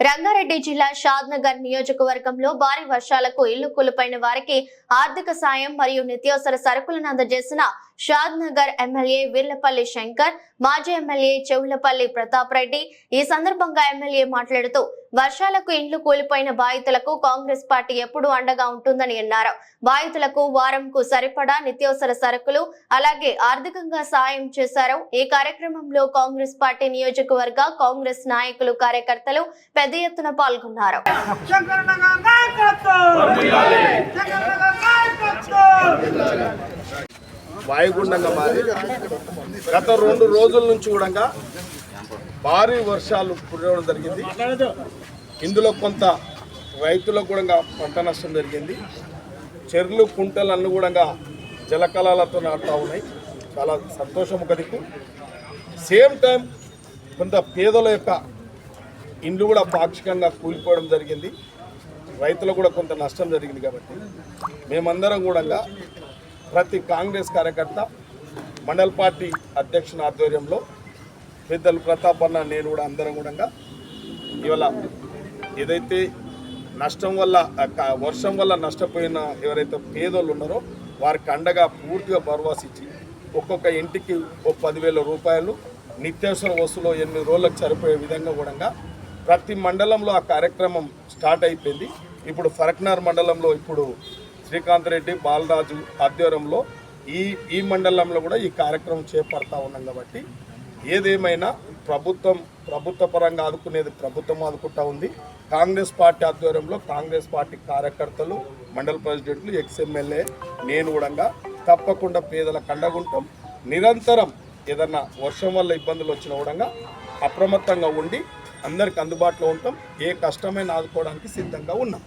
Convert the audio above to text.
Rangareddy జిల్లా షాద్ నగర్ నియోజకవర్గంలో భారీ వర్షాలకు ఇల్లు కూలిపోయిన వారికి ఆర్థిక సాయం మరియు నిత్యావసర సరుకులను అందజేసిన షాద్ నగర్ ఎమ్మెల్యే వీర్లపల్లి శంకర్ మాజీ ఎమ్మెల్యే చెవులపల్లి ప్రతాప్ రెడ్డి ఈ సందర్భంగా ఎమ్మెల్యే మాట్లాడుతూ వర్షాలకు ఇండ్లు కూలిపోయిన బాధితులకు కాంగ్రెస్ పార్టీ ఎప్పుడూ అండగా ఉంటుందని అన్నారు. బాధితులకు వారంకు సరిపడా నిత్యావసర సరుకులు అలాగే ఆర్థికంగా సాయం చేశారు. ఈ కార్యక్రమంలో కాంగ్రెస్ పార్టీ నియోజకవర్గ కాంగ్రెస్ నాయకులు కార్యకర్తలు పెద్ద ఎత్తున పాల్గొన్నారు. వాయుగుండంగా మారి గత రెండు రోజుల నుంచి కూడా భారీ వర్షాలు కురవడం జరిగింది. ఇందులో కొంత రైతులకు కూడా పంట నష్టం జరిగింది. చెర్లు కుంటలు అన్నీ కూడా జలకళాలతో నాటుతూ ఉన్నాయి. చాలా సంతోషం ఒక దిక్కు. సేమ్ టైం కొంత పేదల యొక్క ఇండ్లు కూడా పాక్షికంగా కూలిపోవడం జరిగింది. రైతులకు కూడా కొంత నష్టం జరిగింది కాబట్టి మేమందరం కూడా ప్రతి కాంగ్రెస్ కార్యకర్త మండల్ పార్టీ అధ్యక్షుని ఆధ్వర్యంలో పెద్దలు ప్రతాప్ అన్న నేను కూడా అందరం కూడా ఇవాళ ఏదైతే నష్టం వల్ల వర్షం వల్ల నష్టపోయిన ఎవరైతే పేదోళ్ళు ఉన్నారో వారికి అండగా పూర్తిగా భరోసా ఇచ్చి ఒక్కొక్క ఇంటికి ఓ పదివేల రూపాయలు నిత్యావసర వస్తువులు ఎనిమిది రోజులకు సరిపోయే విధంగా కూడా ప్రతి మండలంలో ఆ కార్యక్రమం స్టార్ట్ అయిపోయింది. ఇప్పుడు ఫరక్నార్ మండలంలో ఇప్పుడు శ్రీకాంత్ రెడ్డి బాలరాజు ఆధ్వర్యంలో ఈ ఈ మండలంలో కూడా ఈ కార్యక్రమం చేపడతా ఉన్నాం కాబట్టి ఏదేమైనా ప్రభుత్వం ప్రభుత్వ పరంగా ఆదుకునేది ప్రభుత్వం ఆదుకుంటా ఉంది. కాంగ్రెస్ పార్టీ ఆధ్వర్యంలో కాంగ్రెస్ పార్టీ కార్యకర్తలు మండల ప్రెసిడెంట్లు ఎక్స్ఎమ్మెల్యే నేను కూడా తప్పకుండా పేదల కండగుంటాం. నిరంతరం ఏదన్నా వర్షం వల్ల ఇబ్బందులు వచ్చిన కూడా అప్రమత్తంగా ఉండి అందరికి అందుబాటులో ఉంటాం. ఏ కష్టమైన ఆదుకోవడానికి సిద్ధంగా ఉన్నాం.